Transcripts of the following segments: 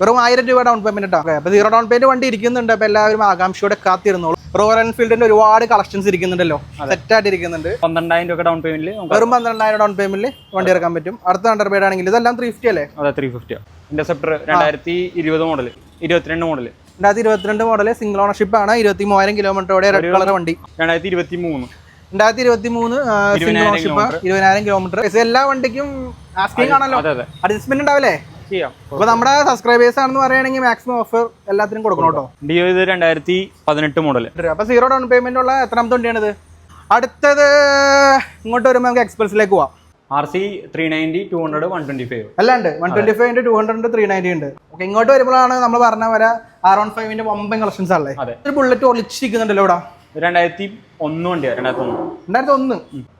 വെറും ആയിരം രൂപ ഡൗൺ പേയ്മെന്റ് ഓക്കെ അപ്പൊ സീറോ ഡൗൺ പേയ്മെന്റ് വണ്ടി ഇരിക്കുന്നുണ്ട് അപ്പൊ എല്ലാവരും ആകാംക്ഷയോടെ കാത്തിരുന്നോളൂ. റോയൽ എൻഫീൽഡിന്റെ ഒരുപാട് കളക്ഷൻസ് ഇരിക്കുന്നുണ്ടല്ലോ. സെറ്റ് ആയിട്ട് ഇരിക്കുന്നുണ്ട്. പന്ത്രണ്ടായിരം രൂപ ഡൗൺ പേയ്മെന്റിൽ വെറും പന്ത്രണ്ടായിരം ഡൗൺ പേയ്മെന്റിൽ വണ്ടി ഇറക്കാൻ പറ്റും. അടുത്ത ഹൺഡ്രഡ് പേഡ് ആണെങ്കിൽ ഇതെല്ലാം ത്രീ ഫിഫ്റ്റി അല്ലേ? അതെ ത്രീ ഫിഫ്റ്റിയോ ഇന്റർസെപ്റ്റർ രണ്ടായിരത്തി ഇരുപത് മോഡൽ ഇരുപത്തിരണ്ട് മോഡൽ രണ്ടായിരത്തി ഇരുപത്തിരണ്ട് മോഡൽ സിംഗിൾ ഓണർഷിപ്പ് ആണ്. ഇരുപത്തി മൂവായിരം കിലോമീറ്ററോടെ റെഡ് കളർ വണ്ടി. രണ്ടായിരത്തി ഇരുപത്തി മൂന്ന് രണ്ടായിരത്തി ഇരുപത്തി മൂന്ന് സിംഗിൾ ഓണർഷിപ്പ് ഇരുപതിനായിരം കിലോമീറ്റർ എല്ലാ വണ്ടിക്കും ആസ്കിങ് ആണല്ലോ. അഡ്ജസ്റ്റ്മെന്റ് ഉണ്ടാവില്ലേ? ചെയ്യാം. അപ്പൊ നമ്മുടെ സബ്സ്ക്രൈബേഴ്സ് ആണെന്ന് പറയുകയാണെങ്കിൽ മാക്സിമം ഓഫർ എല്ലാത്തിനും കൊടുക്കണം കേട്ടോ. ഡിയോ ഇത് രണ്ടായിരത്തി പതിനെട്ട് മോഡൽ അപ്പൊ സീറോ ഡൗൺ പേയ്മെന്റ് ഉള്ള എത്രാമത്തെ വണ്ടിയാണിത് അടുത്തത് ഇങ്ങോട്ട് വരുമ്പോൾ നമുക്ക് എക്സ്പ്രസിലേക്ക് പോവാം. R C three ninety two hundred one twenty five അല്ലാണ്ട് വൺ ട്വന്റി ഫൈവ് ഉണ്ട് ടു ഹൺഡ്രഡ് ത്രീ നയന്റി ഉണ്ട്. ഓക്കെ ഇങ്ങോട്ട് വരുമ്പോഴാണ് നമ്മൾ പറഞ്ഞ വരെ ആർ വൺ ഫൈവിന്റെ വമ്പൻ കളക്ഷൻസ് ആണല്ലേ ഒരു ബുള്ളറ്റ് ഒളിച്ചിരിക്കുന്നുണ്ടല്ലോ ഇവിടെ. രണ്ടായിരത്തി ഒന്ന് രണ്ടായിരത്തി ഒന്ന്. രണ്ടായിരത്തി ഒന്ന്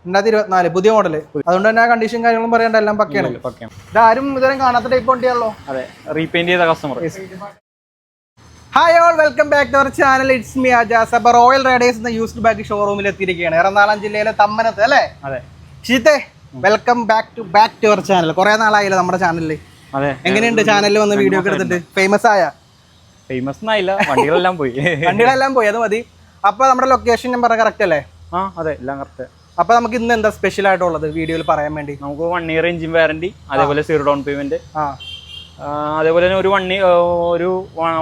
രണ്ടായിരത്തി ഇരുപത്തിനാല് പുതിയ മോഡൽ അതുകൊണ്ട് തന്നെ കണ്ടീഷൻ കാര്യങ്ങളും പറയണ്ട എല്ലാം പക്കയാണ്. പക്കയാണ്. ഇതാരും ഇതുവരെ കാണാത്ത ടൈപ്പ് വണ്ടിയാണല്ലോ. അതെ റീപെയിന്റ് ചെയ്ത customer hi all welcome back to our channel it's me Ajas അപ്പൊ റോയൽ റൈഡേഴ്സ് എന്ന യൂസ്ഡ് ബാക്ക് ഷോറൂമിൽ എത്തിയിരിക്കുകയാണ്. എറണാകുളം ജില്ലയിലെ തമ്മനത്ത് അല്ലേ? അതെ. ഷീത്തെ welcome back to back to our channel കുറെ നാളായില്ലേ നമ്മുടെ ചാനലിൽ അതെ. എങ്ങനെയുണ്ട് ചാനലിൽ വന്ന് വീഡിയോ ഒക്കെ എടുത്തിട്ട്? ഫേമസ് ആയ? ഫേമസ് ആയില്ല വണ്ടികളെല്ലാം പോയി. വണ്ടികളെല്ലാം പോയി അത് മതി. അപ്പൊ നമ്മുടെ ലൊക്കേഷൻ ഞാൻ പറഞ്ഞ കറക്റ്റ് അല്ലേ? ആ അതെ എല്ലാം കറക്റ്റ് അപ്പൊ നമുക്ക് ഇന്ന് എന്താ സ്പെഷ്യൽ ആയിട്ടുള്ളത് വീഡിയോയിൽ പറയാൻ വേണ്ടി? നമുക്ക് വൺ ഇയർ എഞ്ചിൻ വാറണ്ടി അതേപോലെ സീറോ ഡൗൺ പേയ്മെന്റ് ആ. അതേപോലെ തന്നെ ഒരു വൺ ഒരു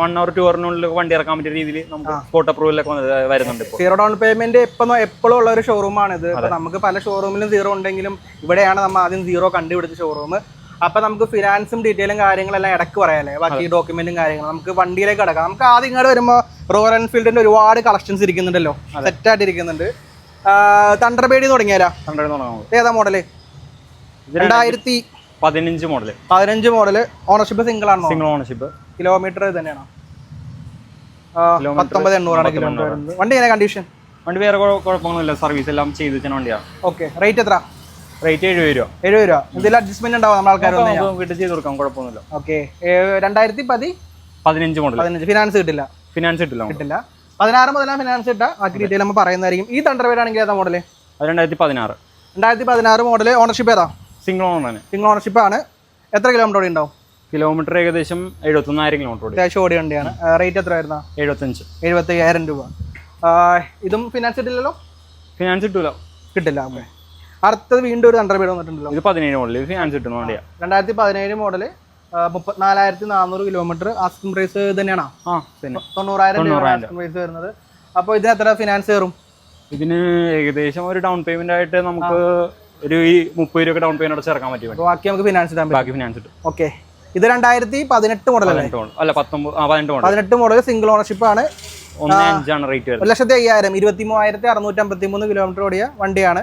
വൺ അവർ ടു അവറിനുള്ളിൽ വണ്ടി ഇറക്കാൻ പറ്റിയ രീതിയിൽ നമുക്ക് സ്പോട്ട് അപ്രൂവലൊക്കെ വരുന്നുണ്ട് സീറോ ഡൗൺ പേയ്മെന്റ് ഇപ്പം എപ്പോഴും ഉള്ള ഒരു ഷോറൂമാണ് ഇത്. നമുക്ക് പല ഷോറൂമിലും സീറോ ഉണ്ടെങ്കിലും ഇവിടെയാണ് നമ്മൾ ആദ്യം സീറോ കണ്ടുപിടിച്ച ഷോറൂം അപ്പൊ നമുക്ക് ഫിനാൻസും ഡീറ്റെയിലും കാര്യങ്ങളെല്ലാം ഇടയ്ക്ക് പറയാല്ലേ? ബാക്കി ഡോക്യുമെന്റും കാര്യങ്ങളും നമുക്ക് വണ്ടിയിലേക്ക് കിടക്കാം. നമുക്ക് ആദ്യം ഇങ്ങോട്ട് വരുമ്പോൾ റോയൽ എൻഫീൽഡിന്റെ ഒരുപാട് കളക്ഷൻസ് ഇരിക്കുന്നുണ്ടല്ലോ. സെറ്റ് ആയിട്ട് ഇരിക്കുന്നുണ്ട്. തണ്ടർബേഡി തുടങ്ങിയാലോ? ഏതാ മോഡൽ രണ്ടായിരത്തി പതിനഞ്ച് മോഡൽ പതിനഞ്ച് മോഡൽ ഓണർഷിപ്പ് സിംഗിൾ ആണോ? സിംഗിൾ ഓണർഷിപ്പ് കിലോമീറ്റർ തന്നെയാണോ? പത്തൊമ്പത് എണ്ണൂറാണ് കിലോമീറ്റർ വണ്ടി എങ്ങനെ കണ്ടീഷൻ വണ്ടി വേറെ കുഴ- കുഴപ്പമൊന്നുമില്ല. സർവീസ് എല്ലാം ചെയ്ത് വെച്ചാൽ വണ്ടിയാണ് ഓക്കെ റേറ്റ് എത്ര റേറ്റ് എഴുപത് രൂപ. എഴുപത് രൂപ. ഇതിൽ അഡ്ജസ്റ്റ്മെന്റ് ഉണ്ടാവും നമ്മൾ ആൾക്കാർ വീട്ടിൽ ചെയ്ത് കൊടുക്കാം കുഴപ്പമൊന്നുമില്ല. ഓക്കെ രണ്ടായിരത്തി പതി പതിനഞ്ച് മോഡൽ പതിനഞ്ച്. ഫിനാൻസ് കിട്ടില്ല. ഫിനാൻസ് കിട്ടില്ല കിട്ടില്ല. പതിനാറ് മുതലാണ് ഫിനാൻസ് കിട്ടുക. ബാക്കി ഡീറ്റെയിൽ നമ്മൾ പറയുന്നതായിരിക്കും. ഈ തണ്ടർവേഡ് ആണെങ്കിൽ ഏതാ മോഡൽ അത് രണ്ടായിരത്തി പതിനാറ്. രണ്ടായിരത്തി പതിനാറ് മോഡൽ ഓണർഷിപ്പ് ഏതാ? സിംഗിൾ ഓണാണ് സിംഗിൾ ഓണർഷിപ്പ് ആണ്. എത്ര കിലോമീറ്റർ ഓടി ഉണ്ടാവും? കിലോമീറ്റർ ഏകദേശം എഴുപത്തൊന്നായിരം കിലോമീറ്റർ ഓടി. അത്യാവശ്യം ഓടി വണ്ടിയാണ്. റേറ്റ് എത്ര വരുന്ന എഴുപത്തഞ്ച്. എഴുപത്തി അയ്യായിരം രൂപ ഇതും ഫിനാൻസ് കിട്ടില്ലല്ലോ? ഫിനാൻസ് കിട്ടില്ല കിട്ടില്ല. ഓക്കെ അടുത്തത് വീണ്ടും ഒരു തണ്ടർബേഡ് വന്നിട്ടുണ്ടല്ലോ. ഇത് പതിനേഴ് മോഡൽ ഫിനാൻസ് കിട്ടുന്ന വണ്ടിയാ. രണ്ടായിരത്തി പതിനേഴ് മോഡൽ മുപ്പത്തിനാലായിരത്തി നാനൂറ് കിലോമീറ്റർ ആസ്കിംഗ് പ്രൈസ് തന്നെയാണോ തൊണ്ണൂറായിരം ആസ്കിംഗ് പ്രൈസ് വരുന്നത്. അപ്പോൾ ഇതിന് എത്ര ഫിനാൻസ് കയറും? ഇതിന് ഏകദേശം ഒരു ഡൗൺ പേയ്മെന്റ് ആയിട്ട് നമുക്ക് ഒരു ഈ മുപ്പത് രൂപ ഡൗൺ പേയ്മെന്റ് ചേർക്കാൻ പറ്റും ബാക്കി നമുക്ക് ഫിനാൻസ് ഇടാൻ ബാക്കി ഫിനാൻസ് കിട്ടും ഓക്കെ. ഇത് രണ്ടായിരത്തി പതിനെട്ട് മോഡൽ അല്ലേ? പതിനെട്ട് മോഡൽ പത്തൊമ്പത് പതിനെട്ട് മോഡൽ പതിനെട്ട് മോഡൽ സിംഗിൾ ഓണർഷിപ്പ് ആണ്. ഒന്ന് അഞ്ചാണ് റേറ്റ് ഒരു ലക്ഷത്തി അയ്യായിരം ഇരുപത്തി മൂവായിരത്തി അറുന്നൂറ്റി അമ്പത്തി മൂന്ന് കിലോമീറ്റർ ഓടിയ വണ്ടിയാണ്.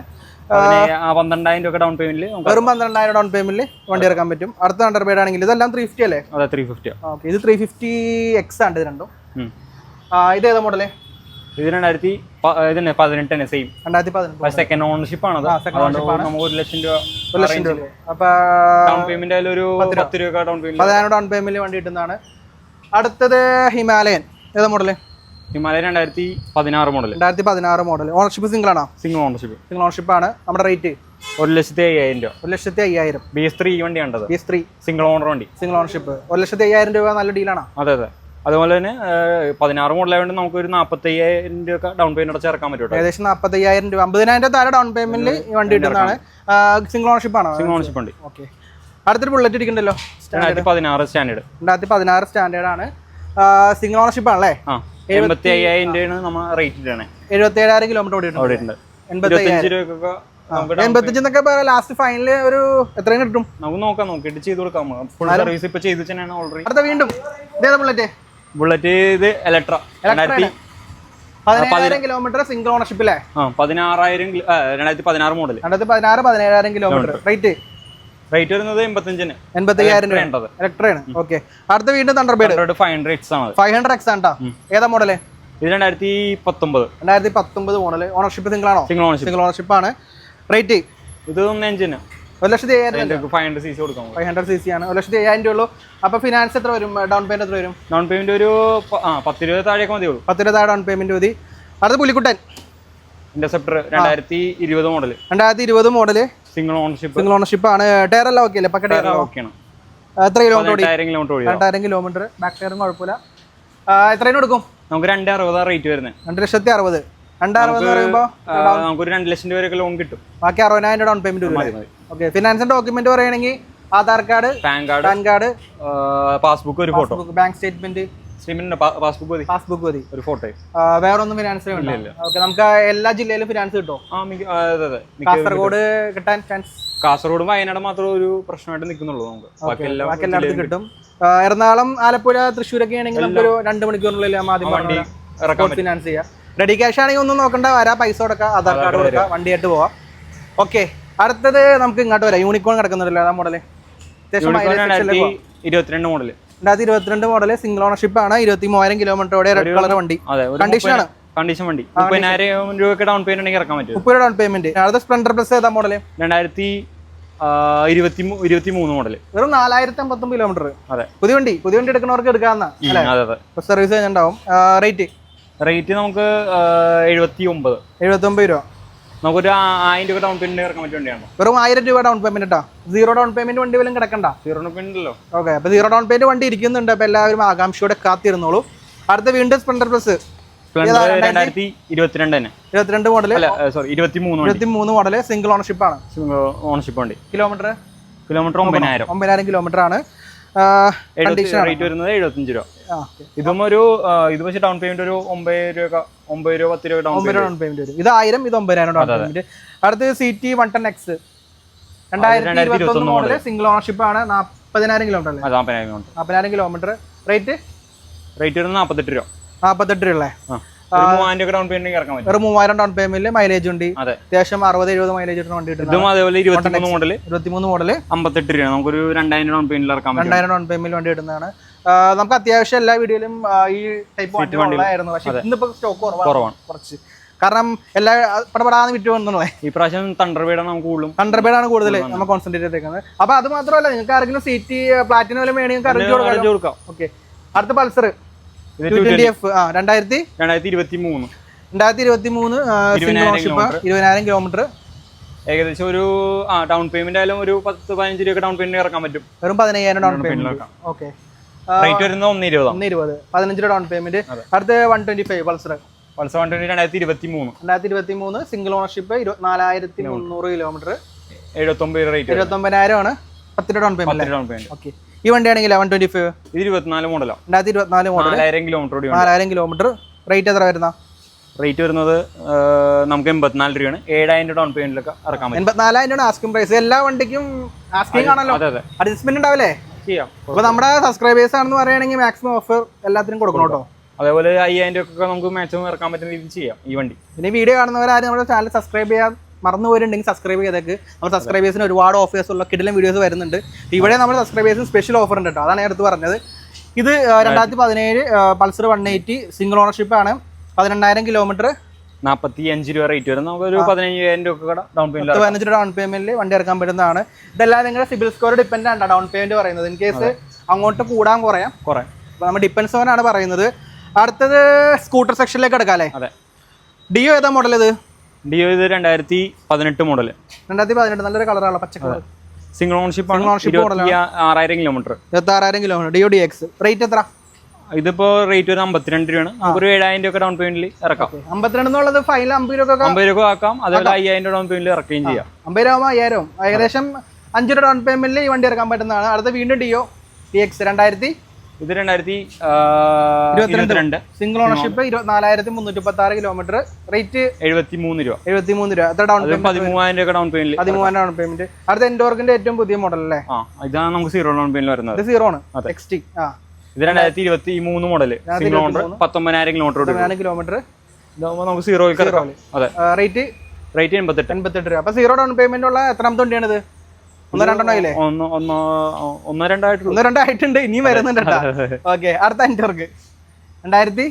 പന്ത്രണ്ടായിരം രൂപ ഡൗൺ പേയ്മെന്റിൽ വെറും പന്ത്രണ്ടായിരം ഡൗൺ പേയ്മെന്റിൽ വണ്ടി ഇറക്കാൻ പറ്റും. അടുത്ത അണ്ടർ പേഡ് ആണെങ്കിൽ ഇതെല്ലാം ത്രീ ഫിഫ്റ്റി അല്ലേ? അതെ ത്രീ ഫിഫ്റ്റി ഓക്കെ ഇത് ത്രീ ഫിഫ്റ്റി എക്സ് ആണ് ഇത് രണ്ടും. ഇത് ഏതാ മോഡലേ ഇത് രണ്ടായിരത്തി പതിനെട്ട് തന്നെ സെയിം രണ്ടായിരത്തി പതിനെട്ട് സെക്കൻഡ് ഓണർഷിപ്പ് ആണ് നമുക്ക് ഒരു ലക്ഷം രൂപ ഒരു ലക്ഷം രൂപ. അപ്പൊ ഡൗൺ പേയ്മെന്റ് ഒരു പത്ത് രൂപ. ഡൗൺ പേയ്മെന്റ് പതിനായിരം ഡൗൺ പേയ്മെന്റ് വണ്ടി കിട്ടുന്നതാണ്. അടുത്തത് ഹിമാലയൻ. ഏതാ മോഡൽ ഹിമാലയ രണ്ടായിരത്തി പതിനാറ് മോഡൽ രണ്ടായിരത്തി പതിനാറ് മോഡൽ ഓണർഷിപ്പ് സിംഗിൾ ആണോ? സിംഗിൾ ഓണർഷിപ്പ് സിംഗിൾ ഓണർഷിപ്പ് ആണ്. നമ്മുടെ റേറ്റ് ഒരു ലക്ഷത്തി അയ്യായിരം രൂപ. ഒരു ലക്ഷത്തി അയ്യായിരം. ബി എസ് ത്രീ വണ്ടി ഉണ്ടത് B S three. Single owner വണ്ടി. സിംഗിൾ ഓണർഷിപ്പ് ഒരു ലക്ഷത്തി അയ്യായിരം രൂപ നല്ല ഡീലാണോ അതെ അതെ. അതുപോലെ തന്നെ പതിനാറ് മോഡലായതുകൊണ്ട് നമുക്ക് ഒരു നാൽപ്പത്തി അയ്യായിരം രൂപ ഡൗൺ പേയ്മെന്റ് ചേർക്കാൻ ഇറക്കാൻ പറ്റും ഏകദേശം നാൽപ്പത്തി അയ്യായിരം രൂപ. അമ്പതിനായിരം താഴെ ഡൗൺ പേയ്മെന്റിൽ ഈ വണ്ടി കിട്ടുന്നതാണ് സിംഗിൾ ഓണർഷിപ്പ് ആണോ? സിംഗിൾ ഓണർഷിപ്പ് വണ്ടി. ഓക്കെ അടുത്തൊരു ബുള്ളറ്റ് ഇരിക്കണ്ടല്ലോ? രണ്ടായിരത്തി പതിനാറ് സ്റ്റാൻഡേർഡ് രണ്ടായിരത്തി പതിനാറ് സ്റ്റാൻഡേർഡ് ആണ്. സിംഗിൾ ഓണർഷിപ്പ് ആണല്ലേ? ആ. എൺപത്തി അയ്യായിരം രൂപയാണ് നമ്മൾ റേറ്റ് ഇടണേ. എഴുപത്തി ഏഴായിരം കിലോമീറ്റർ ഓടിയിട്ടുണ്ട്. എൺപത്തി രൂപക്കൊക്കെ നമുക്ക് down ലാസ്റ്റ് ഫൈനൽ ഒരു എത്രയും കിട്ടും? നമുക്ക് നോക്കാം നോക്കിയിട്ട് ചെയ്ത് കൊടുക്കാം. ഫുൾ സർവീസ് ഇപ്പൊ ചെയ്ത് വെച്ചാണ് ഓൾറെഡി അടുത്ത വീണ്ടും. ഇതേതാ ബുള്ളറ്റ് ബുള്ളറ്റ് ഇത് ഇലക്ട്ര രണ്ടായിരത്തി പതിനേഴായിരം കിലോമീറ്റർ സിംഗിൾ ഓണർഷിപ്പ് അല്ലേ പതിനാറായിരം രണ്ടായിരത്തി പതിനാറ് മോഡൽ രണ്ടായിരത്തി പതിനാറ് പതിനേഴായിരം കിലോമീറ്റർ റേറ്റ് റേറ്റ് വരുന്നത് എൺപത്തഞ്ചിന് എൺപത്തയ്യായിരം രൂപ. ഇലക്ട്രയാണ് ഓക്കെ അടുത്ത വീണ്ടും തണ്ടർബേഡ് ഫൈവ് ഹൺഡ്രഡ് എക്സ് ആണ്. ഫൈവ് ഹൺഡ്രഡ് എക്സ് ആണ്ടാ? ഏതാ മോഡൽ ഇത് രണ്ടായിരത്തി പത്തൊമ്പത് രണ്ടായിരത്തി പത്തൊമ്പത് മോഡൽ ഓണർഷിപ്പ് സിംഗിൾ ആണോ? സിംഗിൾ ഓണർഷിപ്പ് സിംഗിൾ ഓണർഷിപ്പ് ആണ്. റേറ്റ് ഇത് ഒന്ന് എഞ്ചിന്. ഒരു ലക്ഷത്തി അയ്യായിരം ഫൈവ് ഹൺഡ്രഡ് സി സി കൊടുക്കാം ഫൈവ് ഹൺഡ്രഡ് സി സി ആണ്. ഒരു ലക്ഷത്തി അയ്യായിരം രൂപ ഉള്ളൂ. അപ്പൊ ഫിനാൻസ് എത്ര വരും? ഡൗൺ പേയ്മെന്റ് എത്ര വരും? ഡൗൺ പേയ്മെന്റ് ഒരു ആ പത്ത് രൂപ താഴെയൊക്കെ മതിയുള്ളൂ. പത്ത് രൂപ താഴെ ഡൗൺ പേയ്മെന്റ് മതി. അടുത്ത പുലിക്കുട്ടൻ. ഇന്റർസെപ്റ്റർ രണ്ടായിരത്തി ഇരുപത് മോഡൽ രണ്ടായിരത്തി ഇരുപത് model single ownership single ownership ആണ്. ടയർ എല്ലാം ഓക്കെ അല്ലേ? പക്ക ടയർ ഓക്കെയാണ് എത്ര കിലോമീറ്റർ ഓടി രണ്ടായിരം കിലോമീറ്റർ ബാക്ക് ടയറും കുഴപ്പമില്ല. എത്രയും കൊടുക്കും നമുക്ക് രണ്ട് അറുപതാ റേറ്റ് വരുന്നത് രണ്ട് ലക്ഷത്തി അറുപത്. രണ്ട് അറുപത് എന്ന് പറയുമ്പോൾ നമുക്കൊരു രണ്ട് ലക്ഷം രൂപ ലോൺ കിട്ടും. ബാക്കി അറുപതിനായിരം ഡൗൺ പേയ്മെന്റ് വരും മതി മതി. ഓക്കെ ഫിനാൻസിന്റെ ഡോക്യുമെന്റ് പറയുകയാണെങ്കിൽ Aadhaar card PAN card PAN card passbook ഒരു photo bank statement statement passbook മതി. പാസ്ബുക്ക് മതി. ഒരു ഫോട്ടോ. വേറെ വേറൊന്നും ഫിനാൻസ്. ഓക്കെ നമുക്ക് എല്ലാ ജില്ലയിലും ഫിനാൻസ് കിട്ടും ആ ആ, കാസർഗോഡ് കിട്ടാൻ ചാൻസ് കാസർഗോഡും വയനാട് മാത്രം ഒരു പ്രശ്നമായിട്ട് നിൽക്കുന്നുള്ളൂ നമുക്ക്. ബാക്കി എല്ലാം എല്ലായിടത്തും കിട്ടും. എറണാകുളം ആലപ്പുഴ തൃശ്ശൂരൊക്കെ ആണെങ്കിൽ നമുക്കൊരു രണ്ട് മണിക്കൂറിനുള്ളിൽ ആദ്യം വണ്ടി ഫിനാൻസ് ചെയ്യാം. റെഡി ക്യാഷ് ആണെങ്കിൽ ഒന്നും നോക്കണ്ട വരാ പൈസ കൊടുക്കുക ആധാർ കാർഡ് കൊടുക്കുക വണ്ടിയായിട്ട് പോവാം. ഓക്കെ അടുത്തത് നമുക്ക് ഇങ്ങോട്ട് വരാം. യൂണിക്കോൺ കിടക്കുന്നുണ്ടല്ലോ അതാ മോഡൽ. ഇരുപത്തിരണ്ട് മോഡൽ രണ്ടായിരത്തി ഇരുപത്തിരണ്ട് മോഡൽ സിംഗിൾ ഓണർഷിപ്പ് ആണ്. ഇരുപത്തി മൂവായിരം കിലോമീറ്ററോടെ റെഡ് കളർ വണ്ടി. കണ്ടീഷൻ ആണ്. കണ്ടീഷൻ വണ്ടി. മുപ്പതിനായിരം രൂപയ്ക്ക് ഡൗൺ പേയ്മെന്റ് ഉണ്ടെങ്കിൽ ഇറക്കാൻ പറ്റും മുപ്പത് ഡൗൺ പേയ്മെന്റ് അടുത്ത സ്പ്ലെൻഡർ പ്ലസ് ഏതാ മോഡൽ രണ്ടായിരത്തി ഇരുപത്തി ഇരുപത്തി മൂന്ന് മോഡൽ വെറും നാലായിരത്തി അമ്പത്തൊമ്പത് കിലോമീറ്റർ അതെ. പുതിയ വണ്ടി പുതിയ വണ്ടി എടുക്കുന്നവർക്ക് എടുക്കാവുന്ന സർവീസ് റേറ്റ് റേറ്റ് നമുക്ക് എഴുപത്തി ഒമ്പത് എഴുപത്തി ഒമ്പത് രൂപ. നമുക്കൊരു ആയിരം രൂപ ഡൗൺ പേയ്മെന്റ് ഇറക്കാൻ പറ്റിയ വണ്ടിയാണ് വെറും ആയിരം രൂപ ഡൗൺ പേയ്മെന്റ് ഇട്ടാ സീറോ ഡൗൺ പേയ്മെന്റ് വണ്ടി വല്ലതും കിടക്കണ്ട. സീറോ ഡൗൺ പേയ്മെന്റ് അല്ലോ ഓക്കെ അപ്പൊ സീറോ ഡൗൺ പേയ്മെന്റ് വണ്ടി ഇരിക്കുന്നുണ്ട്. അപ്പൊ എല്ലാവരും ആകാംക്ഷയോടെ കാത്തിരുന്നോളൂ. അടുത്ത വീണ്ടും സ്പ്ലെൻഡർ പ്ലസ് രണ്ടായിരത്തി ഇരുപത്തിരണ്ട് തന്നെ. ഇരുപത്തിരണ്ട് അല്ല സോറി ഇരുപത്തി മൂന്ന് വണ്ടി. ഇരുപത്തി മോഡൽ സിംഗിൾ ഓണർഷിപ്പ് ആണ്. ഓണർഷിപ്പ് വണ്ടി. കിലോമീറ്റർ കിലോമീറ്റർ ഒമ്പതിനായിരം. ഒമ്പതിനായിരം കിലോമീറ്റർ ആണ്. റേറ്റ് വരുന്നത് എഴുപത്തഞ്ച് രൂപ. ഇതും ഒരു ഇത് വെച്ച് ഡൗൺ പേയ്മെന്റ് ഒരു ഒമ്പത് രൂപ ഒമ്പത് രൂപ പത്ത് രൂപ ഡൗൺ പേയ്മെന്റ് വരും. ഇത് ആയിരം ഇത് ഒമ്പതിനായിരം ഡൗൺ പേയ്മെന്റ് അടുത്ത് C T one ten X രണ്ടായിരത്തി ഇരുപത്തി ഒന്ന് മോഡൽ സിംഗിൾ ഓണർഷിപ്പ് ആണ്. നാൽപ്പതിനായിരം കിലോമീറ്റർ അല്ലേ? നാൽപ്പതിനായിരം കിലോമീറ്റർ റേറ്റ് റേറ്റ് വരുന്നത് നാൽപ്പത്തെട്ട് രൂപ. നാൽപ്പത്തെട്ട് രൂപ അല്ലേ ഒരു മൂവായിരം ഡൗൺ പേയ്മെന്റ് പേയ്മെന്റിൽ മൈലേജ് ഉണ്ട്. അതെ. അത്യാവശ്യം അറുപത് എഴുപത് മൈലേജ് കിട്ടുന്ന വണ്ടി ഇട്ടുണ്ട് ഇതും അതേപോലെ ഇരുപത്തിമൂന്ന് മോഡൽ ഇരുപത്തിമൂന്ന് മോഡൽ അമ്പത്തെട്ട് രൂപ. നമുക്കൊരു രണ്ടായിരം ഡൗൺ പേയ്മെന്റിൽ പറ്റും. രണ്ടായിരം ഡൗൺ പേയ്മെന്റ് വണ്ടി കിട്ടുന്നതാണ് ആ, നമുക്ക് അത്യാവശ്യം എല്ലാ വീഡിയോയിലും ഈ ടൈപ്പ് വണ്ടി ഉണ്ടായിരുന്നു പക്ഷെ ഇന്നിപ്പോ സ്റ്റോക്ക് കുറവാണ്. കുറച്ച്. കാരണം എല്ലാ പടപടാന്ന് വിറ്റ് വന്നേ ഈ പ്രാവശ്യം തണ്ടർബേഡാണ് നമുക്ക് കൂടുതലും തണ്ടർബേഡാണ് കൂടുതൽ നമ്മൾ കോൺസെൻട്രേറ്റ് ചെയ്തേക്കുന്നത്. അപ്പൊ അത് മാത്രമല്ല നിങ്ങൾക്ക് ആരെങ്കിലും സീറ്റ് പ്ലാറ്റിനം വല്ലതും വേണമെങ്കിൽ അറിഞ്ഞു കൊടുക്കാം. ഓക്കെ അടുത്ത പൾസർ രണ്ടായിരത്തി രണ്ടായിരത്തി ഇരുപത്തി മൂന്ന് രണ്ടായിരത്തി? ഇരുപത്തി മൂന്ന് ഇരുപതിനായിരം കിലോമീറ്റർ ഏകദേശം ഒരു ആ ഡൗൺ പേയ്മെന്റ് ആയാലും ഒരു പത്ത് പതിനഞ്ച് രൂപ ഡൗൺ പേയ്മെന്റ് ഇറക്കാൻ പറ്റും. വെറും പതിനയ്യായിരം ഡൗൺ പേയ്മെന്റ്. ഓക്കെ റേറ്റ് വരുന്നത് ഒന്ന് ഇരുപത് ഒന്ന് ഇരുപത് പതിനഞ്ച് ഡൗൺ പേയ്മെന്റ് അടുത്ത one twenty five Pulsar Pulsar one twenty രണ്ടായിരത്തി ഇരുപത്തി മൂന്ന് രണ്ടായിരത്തി ഇരുപത്തി മൂന്ന് സിംഗിൾ ഓണർഷിപ്പ് ഇരുപത്തിനാലായിരത്തി മുന്നൂറ് കിലോമീറ്റർ എഴുപത്തൊമ്പത് റേറ്റ് ഇരുപത്തൊമ്പതിനായിരം ആണ് പത്ത് down payment down payment okay ഈ വണ്ടിയാണെങ്കിൽ ലെവൻ ട്വന്റി ഫൈവ് ഇത് ഇരുപത്തിനാല് മോഡലോ രണ്ടായിരത്തി ഇരുപത്തിനാല് മോഡൽ നാലായിരം കിലോമീറ്റർ നാലായിരം കിലോമീറ്റർ റേറ്റ് എത്ര വരുന്ന? റേറ്റ് വരുന്നത് നമുക്ക് എൺപത്തിനാല് രൂപയാണ്. ഏഴായിരം ഡൗൺ പേയ്മെന്റിലൊക്കെ ഇറക്കാൻ പറ്റും. എൺപത്തിനാലായിരം ആസ്കിംഗ് പ്രൈസ് എല്ലാ വണ്ടിക്കും ആസ്കിംഗ് ആണല്ലോ. അഡ്ജസ്റ്റ്മെന്റ് ഉണ്ടാവില്ലേ? ചെയ്യാം. അപ്പൊ നമ്മുടെ സബ്സ്ക്രൈബേഴ്സ് ആണെന്ന് പറയുകയാണെങ്കിൽ മാക്സിമം ഓഫർ എല്ലാത്തിനും കൊടുക്കണം കേട്ടോ. അതേപോലെ അയ്യായിരം രൂപ നമുക്ക് മാക്സിമം ഇറക്കാൻ പറ്റുന്ന രീതിയിൽ ചെയ്യാം ഈ വണ്ടി. പിന്നെ വീഡിയോ കാണുന്നവരാരും നമ്മുടെ ചാനൽ സബ്സ്ക്രൈബ് ചെയ്യാൻ മറന്നു പോയിട്ടുണ്ടെങ്കിൽ സബ്സ്ക്രൈബ് ചെയ്തേക്ക്. നമ്മൾ സബ്സ്ക്രൈബേഴ്സിന് ഒരുപാട് ഓഫേഴ്സ് ഉള്ള കിടിലം വീഡിയോസ് വരുന്നുണ്ട്. ഇവിടെ നമ്മുടെ സബ്സ്ക്രൈബേഴ്സിന് സ്പെഷ്യൽ ഓഫർ ഉണ്ട് കേട്ടോ. അതാണ് ഞാൻ എടുത്ത് പറഞ്ഞത്. ഇത് രണ്ടായിരത്തി പതിനേഴ് Pulsar one eighty single ownership ആണ്. പതിനെണ്ണായിരം കിലോമീറ്റർ നാൽപ്പത്തി അഞ്ച് രൂപ റേറ്റ് വരും. നമുക്ക് ഒരു പതിനഞ്ചായിരം രൂപ ഡൗൺ പേയ്മെന്റ് പതിനഞ്ച് രൂപ ഡൗൺ പേയ്മെന്റിൽ വണ്ടി ഇറക്കാൻ പറ്റുന്നതാണ്. ഇതെല്ലാം നിങ്ങളുടെ സിബിൽ സ്കോർ ഡിപ്പെൻഡ് ആണ് ഡൗൺ പേയ്മെന്റ് പറയുന്നത്. ഇൻ കേസ് അങ്ങോട്ട് കൂടാൻ കുറയാം. കുറേ അപ്പോൾ നമ്മൾ ഡിപ്പെൻസ് ഓനാണ് പറയുന്നത്. അടുത്തത് സ്കൂട്ടർ സെക്ഷനിലേക്ക് എടുക്കാം അല്ലേ? അതെ. ഡിയോ ഏതാ മോഡൽ ഇത്? ഡിയോ ഇത് രണ്ടായിരത്തി പതിനെട്ട് മോഡൽ രണ്ടായിരത്തി പതിനെട്ട്. നല്ലൊരു കളറാണ് പച്ച കളർ സിംഗിൾ ഓൺഷിപ്പ് ആണ് ആറായിരം കിലോമീറ്റർ ഇരുപത്തി ആറായിരം kilometre Dio D X rate എത്ര? ഇതിപ്പോ റേറ്റ് വരുന്നത് അമ്പത്തിരണ്ട് രൂപയാണ്. നമുക്കൊരു ഏഴായിരം രൂപ ഡൗൺ പേയ്മെന്റിൽ ഇറക്കാം. അമ്പത്തിരണ്ട് എന്നുള്ളത് ഫൈനൽ അമ്പത് രൂപ അമ്പത് രൂപ ആക്കാം. അതേപോലെ അയ്യായിരം രൂപ ഡൗൺ പേയ്മെന്റിൽ ഇറക്കുകയും ചെയ്യാം. അമ്പത് രൂപ അയ്യായിരം ഏകദേശം അഞ്ച് രൂപ ഡൗൺ പേയ്മെന്റിൽ ഈ വണ്ടി ഇറക്കാൻ പറ്റുന്നതാണ്. അടുത്ത വീണ്ടും ഡിയോ. ടി എക്സ് രണ്ടായിരത്തി ഇത് രണ്ടായിരത്തി ഇരുപത്തിരണ്ട്. സിംഗിൾ ഓണർഷിപ്പ് ഇരുപത്തിനാലായിരത്തി മുന്നൂറ്റി മുപ്പത്തി ആറ് കിലോമീറ്റർ റേറ്റ് എഴുപത്തി മൂന്ന് രൂപ. എഴുപത്തി മൂന്ന് രൂപ. എത്ര ഡൗൺ പേയ്മെന്റ് പതിമൂവായിരം രൂപ ഡൗൺ പേയ്മെന്റ് പതിമൂവായിരം ഡൗൺ പേയ്മെന്റ് അടുത്ത എൻഡോർക്കിന്റെ ഏറ്റവും പുതിയ മോഡൽ അല്ലേ? ഇതാണ് നമുക്ക് സീറോ ഡൗൺ പേയ്മെന്റ് വരുന്നത്. സീറോ ആണ്. അതെ. എക്സ് ആ. ഇത് രണ്ടായിരത്തി ഇരുപത്തി മൂന്ന് മോഡൽ സിംഗിൾ ഓണർ പത്തൊമ്പതിനായിരം കിലോമീറ്റർ കിലോമീറ്റർ നമുക്ക് ഇറക്കാം അതെ. റേറ്റ് റേറ്റ് എൺപത്തെട്ട്. എൺപത്തെട്ട് രൂപ. അപ്പൊ സീറോ ഡൗൺ പേയ്മെന്റ് ഉള്ള എത്രാമത്തെ വണ്ടിയാണിത്? ഒന്ന് രണ്ടെണ്ണം ആയില്ലേ? ഒന്ന് ഒന്ന് ഒന്നോ രണ്ടായിട്ടുള്ളൂ ഒന്ന് രണ്ടായിട്ടുണ്ട് ഇനി വരുന്നുണ്ട് ഓക്കെ അടുത്ത അഞ്ചർക്ക് രണ്ടായിരത്തി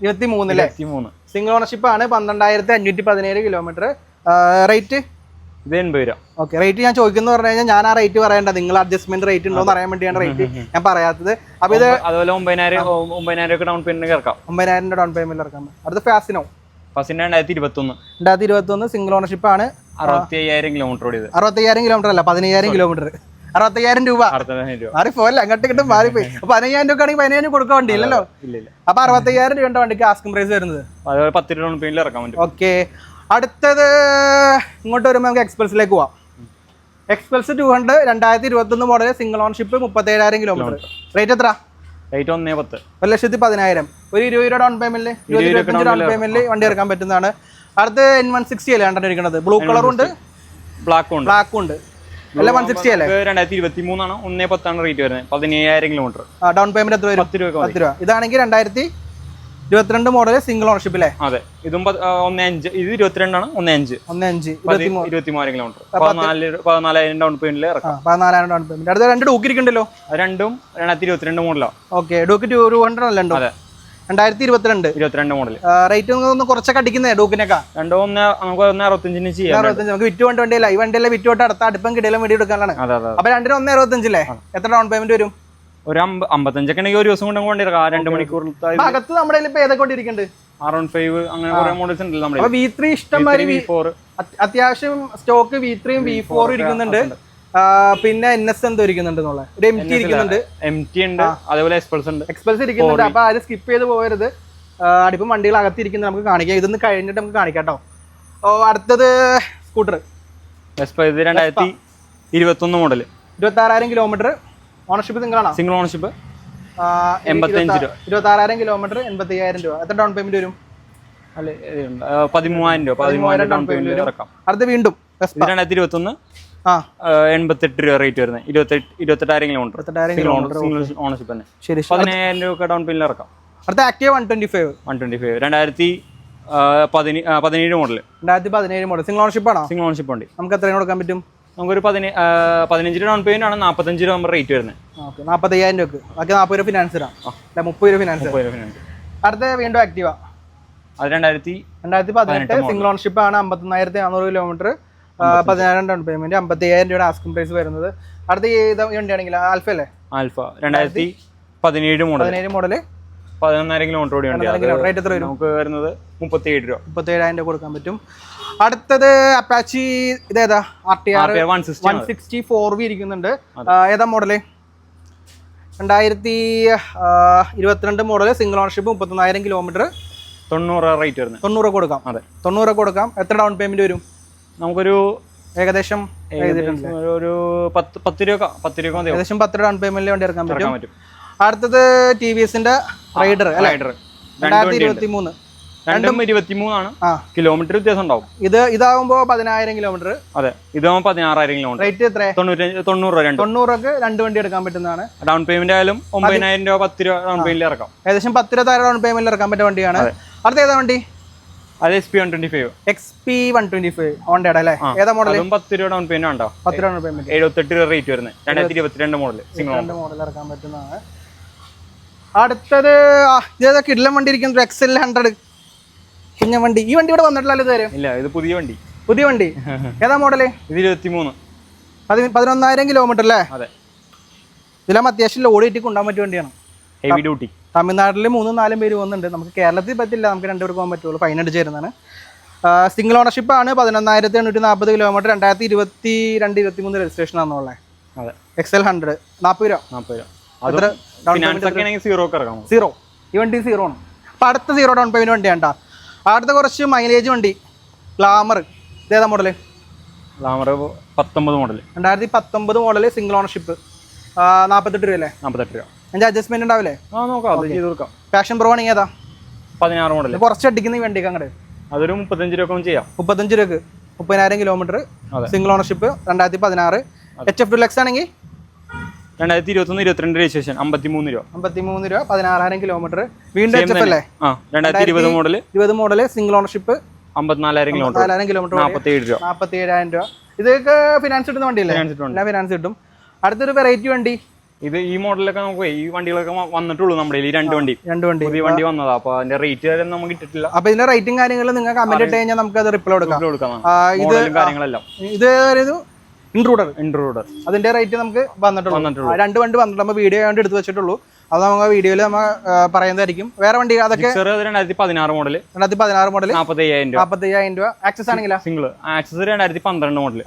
ഇരുപത്തി മൂന്നിലെ സിംഗിൾ ഓണർഷിപ്പ് ആണ് പന്ത്രണ്ടായിരത്തി അഞ്ഞൂറ്റി പതിനേഴ് കിലോമീറ്റർ റേറ്റ് ഇത് എൺപത് രൂപ ഓക്കെ റേറ്റ് ഞാൻ ചോദിക്കുന്നു പറഞ്ഞു കഴിഞ്ഞാൽ ഞാൻ ആ റേറ്റ് പറയണ്ട. നിങ്ങൾ അഡ്ജസ്റ്റ്മെന്റ് റേറ്റ് ഉണ്ടോ എന്ന് അറിയാൻ വേണ്ടിയാണ് റേറ്റ് ഞാൻ പറയാത്തത് അപ്പൊ ഇത് അതുപോലെ ഒമ്പതിനായിരം ഒമ്പതിനായിരം ഒക്കെ ഡൗൺ പേയ്മെന്റ് ഇറക്കാം ഒമ്പതിനായിരം ഡൗൺ പേയ്മെന്റ് ഇറക്കാം അടുത്ത ഫാസിനോ ഫാസിന് രണ്ടായിരത്തി ഇരുപത്തി ഒന്ന് രണ്ടായിരത്തി ഇരുപത്തി ഒന്ന് സിംഗിൾ ഓണർഷിപ്പ് ആണ്. അറുപത്തി അയ്യായിരം കിലോമീറ്റർ ഓടിയത്. അറുപത്തയ്യായിരം കിലോമീറ്റർ അല്ല പതിനയ്യായിരം കിലോമീറ്റർ അറുപത്തയ്യായിരം രൂപ. മാറി പോയല്ല അങ്ങോട്ട് കിട്ടും മാറിപ്പോയി. അപ്പൊ പതിനയ്യായിരം രൂപ ആണെങ്കിൽ പതിനയ്യായിരം കൊടുക്കാൻ വണ്ടി ഇല്ലല്ലോ. ഇല്ല ഇല്ല. അപ്പൊ അറുപത്തയ്യായിരം രൂപ വണ്ടിക്ക് ആസ്കിംഗ് പ്രൈസ് വരുന്നത്? പത്ത് രൂപ ഓക്കെ അടുത്തത് ഇങ്ങോട്ട് വരുമ്പോൾ നമുക്ക് എക്സ്പ്രസിലേക്ക് പോവാം. എക്സ്പ്രസ് ടു ഹൺഡ്രഡ് രണ്ടായിരത്തി ഇരുപത്തൊന്ന് മോഡൽ സിംഗിൾ ഓൺഷിപ്പ് മുപ്പത്തേഴായിരം കിലോമീറ്റർ റേറ്റ് എത്ര? റേറ്റ് ഒന്നേ പത്ത് ഒരു ലക്ഷത്തി പതിനായിരം. ഒരു ഇരുപത് രൂപ ഡൗൺ പേയ്മെന്റിൽ ഇരുപത് ഇരുപത്തഞ്ച് ഡൗൺ പേയ്മെന്റിൽ വണ്ടി ഇറക്കാൻ പറ്റുന്നതാണ്. അടുത്ത് എൻ വൺ സിക്സ്റ്റി അല്ലേ കണ്ടിരിക്കുന്നത് ബ്ലൂ കളറും ഉണ്ട്. ബ്ലാക്കും ഉണ്ട്. ബ്ലാക്കും ഉണ്ട്. അല്ല വൺ സിക്സ്റ്റി അല്ലേ? രണ്ടായിരത്തി ഇരുപത്തി മൂന്നാണ് ഒന്നേ പത്താണ് റേറ്റ് വരുന്നത്. പതിനയ്യായിരം കിലോമീറ്റർ ഡൗൺ പേയ്മെന്റ് എത്ര വരും? പത്ത് രൂപ പത്ത് രൂപ. ഇതാണെങ്കിൽ രണ്ടായിരത്തി ഇരുപത്തിരണ്ട് മോഡൽ സിംഗിൾ ഓണർഷിപ്പ് അല്ലേ അതെ. ഇതും ഒന്നേ അഞ്ച്. ഇത് ഇരുപത്തിരണ്ടാണ് ഒന്നേ അഞ്ച്. ഒന്ന് അഞ്ച്. ഇരുപത്തിമൂവായിരം കിലോമീറ്റർ പതിനാല് പതിനാലായിരം ഡൗൺ ആ പതിനാലായിരം ഡൗൺ പേയ്മെന്റ് അടുത്ത രണ്ട് ഡൂക്ക് ഇരിക്കണ്ടല്ലോ? രണ്ടും രണ്ടായിരത്തി ഇരുപത്തിരണ്ട് മോഡലാണ് ഓക്കെ ഡൂക്ക് ടു ഹൺഡ്രഡ് അല്ല അതെ. രണ്ടായിരത്തി ഇരുപത്തിരണ്ട്. ഇരുപത്തിരണ്ട് മോഡൽ റേറ്റ് ഒന്ന് കുറച്ചൊക്കെ അടിക്കുന്നേ ഡൂക്കിനൊക്കെ രണ്ടോ ഒന്ന് നമുക്ക് ഒന്ന് അറുപത്തഞ്ചിന് ചെയ്യാം. അറുപത്തഞ്ച് നമുക്ക് വിറ്റ് വണ്ടി വണ്ടിയല്ല. ഈ വണ്ടിയല്ല വിറ്റ് തൊട്ട് അടുത്ത അടുപ്പം കിടയിലും വേണ്ടി എടുക്കാനാണ് അപ്പൊ രണ്ടിനും ഒന്ന് അറുപത്തഞ്ചില്ലേ എത്ര ഡൗൺ പേയ്മെന്റ് വരും? ഒരു അമ്പ അമ്പത്തഞ്ചൊക്കെ ഉണ്ടെങ്കിൽ ഒരു ദിവസം കൊണ്ട് കൊണ്ടിരിക്കാം ആ രണ്ട് മണിക്കൂറിലത്തെ അകത്ത് നമ്മുടെ ഇപ്പൊ ഏതൊക്കെ കൊണ്ടിരിക്കുന്നുണ്ട്? ആർ വൺ ഫൈവ് അങ്ങനെ കുറെ മോഡൽസ് ഉണ്ടല്ലോ നമ്മുടെ വി ത്രീ ഇഷ്ടംമാതിരി വി ഫോർ അത്യാവശ്യം സ്റ്റോക്ക് വി ത്രീയും വി ഫോറും ഇരിക്കുന്നുണ്ട്. പിന്നെ എൻ എസ് എന്തോ ഇരിക്കുന്നുണ്ട് ഒരു എം ടി ഇരിക്കുന്നുണ്ട്. എം ടി ഉണ്ട്. അതേപോലെ എക്സ്പ്രസ് ഉണ്ട്. എക്സ്പ്രസ് ഇരിക്കുന്നുണ്ട്. അപ്പൊ അത് സ്കിപ്പ് ചെയ്ത് പോകരുത്. അടിപ്പം വണ്ടികൾ അകത്തിരിക്കുന്നത് നമുക്ക് കാണിക്കാം. ഇതൊന്ന് കഴിഞ്ഞിട്ട് നമുക്ക് കാണിക്കാം കേട്ടോ. ഓ അടുത്തത് സ്കൂട്ടർ രണ്ടായിരത്തി ഇരുപത്തൊന്ന് മോഡൽ ഇരുപത്തി ആറായിരം കിലോമീറ്റർ ഓണർഷിപ്പ് നിങ്ങളാണോ? സിംഗിൾ ഓണർഷിപ്പ് എൺപത്തഞ്ച് രൂപ. കിലോമീറ്റർ എൺപത്തി അയ്യായിരം രൂപ. എത്ര ഡൗൺ പേയ്മെന്റ് വരും? പതിമൂവായിരം രൂപ. പതിമൂവായിരം ഡൗൺ പേയ്മെന്റ് ഇറക്കാം അടുത്ത വീണ്ടും രണ്ടായിരത്തി ഇരുപത്തി ഒന്ന് എൺപത്തെട്ട് രൂപ റേറ്റ് വരുന്നത്. ഇരുപത്തെട്ട് ഇരുപത്തെട്ടായിരം കിലോമീറ്റർ സിംഗിൾ ഓണർഷിപ്പ് തന്നെ. ശരി. പതിനായിരം രൂപ ഡൗൺ പേയ്മെന്റ് ഇറക്കാം അടുത്ത active one twenty five one twenty five രണ്ടായിരത്തി പതിനേഴ് മോഡൽ രണ്ടായിരത്തി പതിനേഴ് മോഡൽ സിംഗിൾ ഓണർഷിപ്പ് ആണോ? സിംഗിൾ ഓണർഷിപ്പ് ഉണ്ട്. നമുക്ക് എത്രയും കൊടുക്കാൻ പറ്റും? നമുക്കൊരു പതിനേ പതിനഞ്ച് രൂപ ഡൗൺ പേയ്മെന്റ് ആണ് നാൽപ്പത്തഞ്ച് രൂപ നമ്മുടെ റേറ്റ് വരുന്നത്. ഓക്കെ നാൽപ്പത്തയ്യായിരം രൂപ ബാക്കി നാൽപ്പത് രൂപ ഫിനാൻസ് തരാം അല്ല മുപ്പത് രൂപ ഫിനാൻസ് മുപ്പത് രൂപ ഫിനാൻസ് അടുത്ത വീണ്ടും ആക്റ്റീവ അത് രണ്ടായിരത്തി രണ്ടായിരത്തി പതിനെട്ട് സിംഗിൾ ഓൺഷിപ്പ് ആണ് അമ്പത്തൊന്നായിരത്തി നാനൂറ് കിലോമീറ്റർ പതിനായിരം ഡൗൺ പേയ്മെന്റ് അമ്പത്തി അയ്യായിരം രൂപയുടെ ആസ്കിംഗ് പ്രൈസ് വരുന്നത്. അടുത്ത ഇത് വണ്ടിയാണെങ്കിൽ ആൽഫ അല്ലേ? ആൽഫ. രണ്ടായിരത്തി പതിനേഴ് മോഡൽ പതിനേഴ് മോഡൽ പതിനൊന്നായിരം കിലോമീറ്റർ ഓടി വണ്ടി റേറ്റ് എത്ര വരും നമുക്ക് വരുന്നത് മുപ്പത്തി ഏഴ് രൂപ. മുപ്പത്തി ഏഴായിരം രൂപ കൊടുക്കാൻ പറ്റും. അടുത്തത് അപ്പാച്ചി ഇതേതാ? R T R one sixty four V ഇരിക്കുന്നുണ്ട്. ഏതാ മോഡൽ? രണ്ടായിരത്തി ഇരുപത്തിരണ്ട് മോഡൽ സിംഗിൾ ഓണർഷിപ്പ് മുപ്പത്തൊന്നായിരം കിലോമീറ്റർ തൊണ്ണൂറ് റേറ്റ് വരുന്നത്. തൊണ്ണൂറ് കൊടുക്കാം. അതെ. തൊണ്ണൂറ് കൊടുക്കാം. എത്ര ഡൗൺ പേയ്മെന്റ് വരും? നമുക്കൊരു ഏകദേശം ഒരു- പത്ത് പത്ത് രൂപ പത്ത് രൂപ ഏകദേശം പത്ത് ഡൗൺ പേയ്മെന്റിൽ വേണ്ടി ഇറക്കാൻ പറ്റും. അടുത്തത് ടി വി എസിന്റെ റൈഡർ റൈഡർ രണ്ടായിരത്തി ഇരുപത്തി മൂന്ന് രണ്ടും ഇരുപത്തിമൂന്നാണ് കിലോമീറ്റർ വ്യത്യാസം ഉണ്ടാവും. ഇത് ഇതാവുമ്പോ പതിനായിരം കിലോമീറ്റർ അതെ ഇതാകുമ്പോ പതിനാറായിരം കിലോമീറ്റർ റേറ്റ് എത്ര തൊണ്ണൂറ് രൂപ രണ്ട്. തൊണ്ണൂറൊക്കെ രണ്ട് വണ്ടി എടുക്കാൻ പറ്റുന്നതാണ്. ഡൗൺ പേയ്മെന്റ് ആയാലും ഒമ്പതിനായിരം രൂപ പത്ത് രൂപ ഡൗൺ പേയ്മെന്റ് ഇറക്കാം. ഏകദേശം പത്ത് ഇരുപത്തായിരം ഡൗൺ പേയ്മെന്റ് ഇറക്കാൻ പറ്റുന്ന വണ്ടിയാണ്. അടുത്ത ഏതാ വണ്ടി? അത് S P one twenty five X P one twenty five ഹോണ്ടയുടെ അല്ലേ? ഏതാ മോഡൽ പത്ത് രൂപ ഡൗൺ പേയ്മെന്റ് ഉണ്ടാവും പത്ത് ഡൗൺ പേയ്മെന്റ് എഴുപത്തെട്ട് രൂപ റേറ്റ് വരുന്നത്. രണ്ടായിരത്തി ഇരുപത്തിരണ്ട് മോഡൽ സിംഗിൾ മോഡൽ ഇറക്കാൻ പറ്റുന്നതാണ്. അടുത്തത് ഇതേതാ കിഡ്ലം വണ്ടി ഇരിക്കുന്നത് എക്സ് എൽ ഹൺഡ്രഡ് കുഞ്ഞ വണ്ടി. ഈ വണ്ടി ഇവിടെ വന്നിട്ടില്ലല്ലോ ഇതുവരെ? ഇല്ല ഇത് പുതിയ വണ്ടി. പുതിയ വണ്ടി. ഏതാ മോഡൽ ഇത് ഇരുപത്തി മൂന്ന് പതി പതിനൊന്നായിരം കിലോമീറ്റർ അല്ലേ അതെ. ഇതിലാകുമ്പോൾ അത്യാവശ്യം ലോഡ് ഇട്ടി കൊണ്ടുപോകാൻ പറ്റിയ വണ്ടിയാണ്. ഹെവി ഡ്യൂട്ടി തമിഴ്നാട്ടിൽ മൂന്നും നാലും പേര് പോകുന്നുണ്ട്. നമുക്ക് കേരളത്തിൽ പറ്റില്ല. നമുക്ക് രണ്ടുപേർക്ക് പോകാൻ പറ്റുള്ളൂ. ഫൈൻ അടിച്ച് തരുന്നതാണ്. സിംഗിൾ ഓണർഷിപ്പ് ആണ്. പതിനൊന്നായിരത്തി എണ്ണൂറ്റി നാൽപ്പത് കിലോമീറ്റർ രണ്ടായിരത്തി ഇരുപത്തി രണ്ട് ഇരുപത്തി മൂന്ന് രജിസ്ട്രേഷൻ ആണെന്നുള്ളത് അതെ. എക്സ് എൽ ഹൺഡ്രഡ് നാൽപ്പത് രൂപ. നാൽപ്പത് രൂപ. അത് സീറോ ഈ വണ്ടി സീറോ ആണ്. അപ്പോൾ അടുത്ത സീറോ ഡൗൺ പേയ്മെന്റ് വണ്ടിയാണ് കേട്ടോ അടുത്ത കുറച്ച് മൈലേജ് വണ്ടി. ഗ്ലാമർ ഇതേതാ മോഡൽ ഗ്ലാമർ പത്തൊമ്പത് മോഡൽ രണ്ടായിരത്തി പത്തൊമ്പത് മോഡൽ സിംഗിൾ ഓണർഷിപ്പ് നാൽപ്പത്തെട്ട് രൂപ അല്ലേ നാൽപ്പത്തെട്ട് രൂപ. എന്റെ അഡ്ജസ്റ്റ്മെന്റ് ഉണ്ടാവില്ലേ? ആ നോക്കാം. അത് ചെയ്ത് കൊടുക്കാം ഫാഷൻ പ്രോ ആണെങ്കിൽ ഏതാ? പതിനാറ് മോഡൽ കുറച്ച് അടിക്കുന്ന ഈ വണ്ടിക്ക് അങ്ങോട്ട് അതൊരു മുപ്പത്തഞ്ച് രൂപ ചെയ്യാം. മുപ്പത്തഞ്ച് രൂപക്ക് മുപ്പതിനായിരം കിലോമീറ്റർ സിംഗിൾ ഓണർഷിപ്പ് രണ്ടായിരത്തി പതിനാറ്. എച്ച് എഫ് ഡുലക്സ് ആണെങ്കിൽ രണ്ടായിരത്തി ഇരുപത്തൊന്ന് ഇരുപത്തിരണ്ട് രജിസ്ട്രേഷൻ അമ്പത്തിമൂന്ന് രൂപ. അമ്പത്തിമൂന്ന് രൂപ പതിനാറായിരം കിലോമീറ്റർ വീണ്ടും എച്ച് എഫ് അല്ലേ? ആ രണ്ടായിരത്തി ഇരുപത് മോഡൽ ഇരുപത് മോഡൽ സിംഗിൾ ഓണർഷിപ്പ് അമ്പത്തിനാലായിരം കിലോമീറ്റർ നാലായിരം കിലോമീറ്റർ നാൽപ്പത്തി ഏഴ് രൂപ. നാൽപ്പത്തി ഏഴായിരം രൂപ. ഇതൊക്കെ ഫിനാൻസ് കിട്ടുന്ന വണ്ടിയല്ലേ? എല്ലാ ഫിനാൻസ് കിട്ടും അടുത്തൊരു വെറൈറ്റി വണ്ടി. ഇത് ഈ മോഡലൊക്കെ നമുക്ക് ഈ വണ്ടികളൊക്കെ വന്നിട്ടുള്ളൂ നമ്മുടെ ഈ രണ്ട് വണ്ടി. രണ്ട് വണ്ടി. പുതിയ വണ്ടി വന്നതാ. അപ്പൊ അതിന്റെ റേറ്റ് വരെ നമുക്ക് ഇട്ടിട്ടില്ല. അപ്പൊ ഇതിന്റെ റേറ്റും കാര്യങ്ങളും നിങ്ങൾ കമന്റ് ഇട്ട് കഴിഞ്ഞാൽ നമുക്ക് അത് റിപ്ലൈ കൊടുക്കാം. ഇത് കാര്യങ്ങളെല്ലാം. ഇത് ഇൻട്രൂഡർ ഇൻട്രൂഡർ അതിന്റെ റേറ്റ് നമുക്ക് വന്നിട്ടുള്ളൂ. രണ്ട് വണ്ടി വന്നിട്ട് നമ്മൾ വീഡിയോ ആയതുകൊണ്ട് എടുത്ത് വെച്ചിട്ടുള്ളൂ. അത് നമുക്ക് വീഡിയോയിൽ നമ്മൾ പറയുന്നതായിരിക്കും. വേറെ വണ്ടി അതൊക്കെ രണ്ടായിരത്തി പതിനാറ് മോഡൽ രണ്ടായിരത്തി പതിനാറ് മോഡൽ നാൽപ്പത്തി അയ്യായിരം രൂപ. നാൽപ്പത്തി അയ്യായിരം രൂപ. ആക്സസ് ആണെങ്കിൽ സിംഗിൾ ആക്സസ് രണ്ടായിരത്തി പന്ത്രണ്ട് മോഡൽ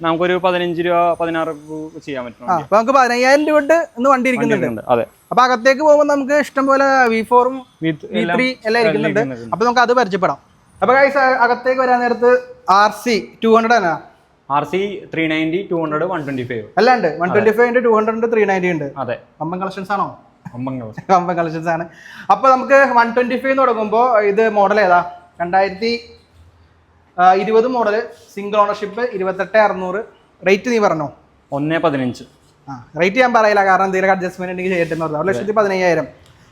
നമുക്കൊരു പതിനഞ്ച് രൂപ പതിനാറ് ചെയ്യാൻ പറ്റും അപ്പൊ നമുക്ക് പതിനയ്യായിരം രൂപ തൊട്ട് ഇന്ന് വണ്ടി ഇരിക്കുന്നുണ്ട്. അതെ. അപ്പൊ അകത്തേക്ക് പോകുമ്പോൾ നമുക്ക് ഇഷ്ടം പോലെ വി ഫോറും വി എല്ലാം ത്രീ എല്ലാം ഇരിക്കുന്നുണ്ട്. അപ്പൊ നമുക്ക് അത് പരിചയപ്പെടാം. അപ്പൊ അകത്തേക്ക് വരാൻ നേരത്ത് ആർ സി ടു ഹൺഡ്രഡ് ആണ്. R C three ninety two hundred one twenty five അല്ലാണ്ട് വൺ ട്വന്റി ഫൈവ് ഉണ്ട് ടു ഹൺഡ്രഡ് ഉണ്ട് ത്രീ നയന്റി ഉണ്ട്. അതെ. കമ്പൻ കളക്ഷൻസ് ആണോ? കമ്പൻ കളക്ഷൻസ് ആണ്. അപ്പോൾ നമുക്ക് വൺ ട്വന്റി ഫൈവ് തുടങ്ങുമ്പോൾ ഇത് മോഡൽ ഏതാ? രണ്ടായിരത്തി ഇരുപത് മോഡൽ സിംഗിൾ ഓണർഷിപ്പ് ഇരുപത്തെട്ട് അറുന്നൂറ്. റേറ്റ് നീ പറഞ്ഞോ? ഒന്ന് പതിനഞ്ച്. ആ റേറ്റ് ഞാൻ പറയില്ല കാരണം എന്തെങ്കിലും അഡ്ജസ്റ്റ്മെന്റ് ഉണ്ടെങ്കിൽ ചെയ്യട്ടെന്ന് പറഞ്ഞു. ഒരു ലക്ഷത്തി പതിനയ്യായിരം.